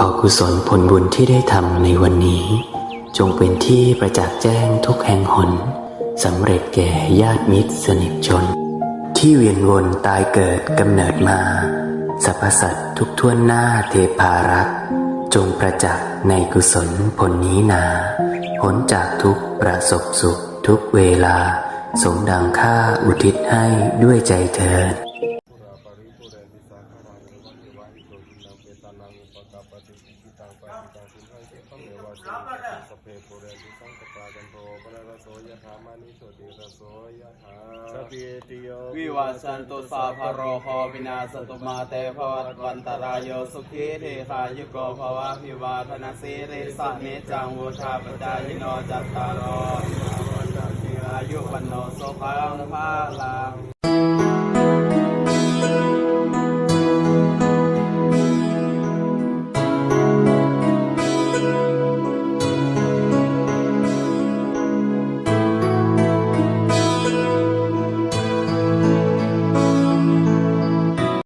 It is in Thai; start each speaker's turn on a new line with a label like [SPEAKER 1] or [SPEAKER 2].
[SPEAKER 1] ขอกุศลผลบุญที่ได้ทำในวันนี้ จงเป็นที่ประจักษ์แจ้งทุกแห่งหนสำเร็จแก่ญาติมิตรสนิทชน ที่เวียนวนตายเกิดกำเนิดมาสรรพสัตว์ทุกท่วนหน้าเทพารักษ์จงประจักษ์ในกุศลผลนี้นาพ้นจากทุกประสบสุขทุกเวลา สมดังค่าอุทิศให้ด้วยใจเถิด
[SPEAKER 2] ปุราปริปุเรนติสาคารังเอ หิโตทินังเปตานังอุปกาปฏิปิจิตังปะจิตังทุมหังเกตังเอวาสิสเพปุเรติสังกปาจันโทปะระโสยถามานิโชติระโสยถาสเพติโย
[SPEAKER 3] วิวัสสันตุสาพโรโควินาสตุมาเตภวัตวันตรายโยสุขีเทคายุโกภวะพิวาธนาสีริสะเนจังวุชาปจายโนจัตตารออายุวันโนสุขังภาลัง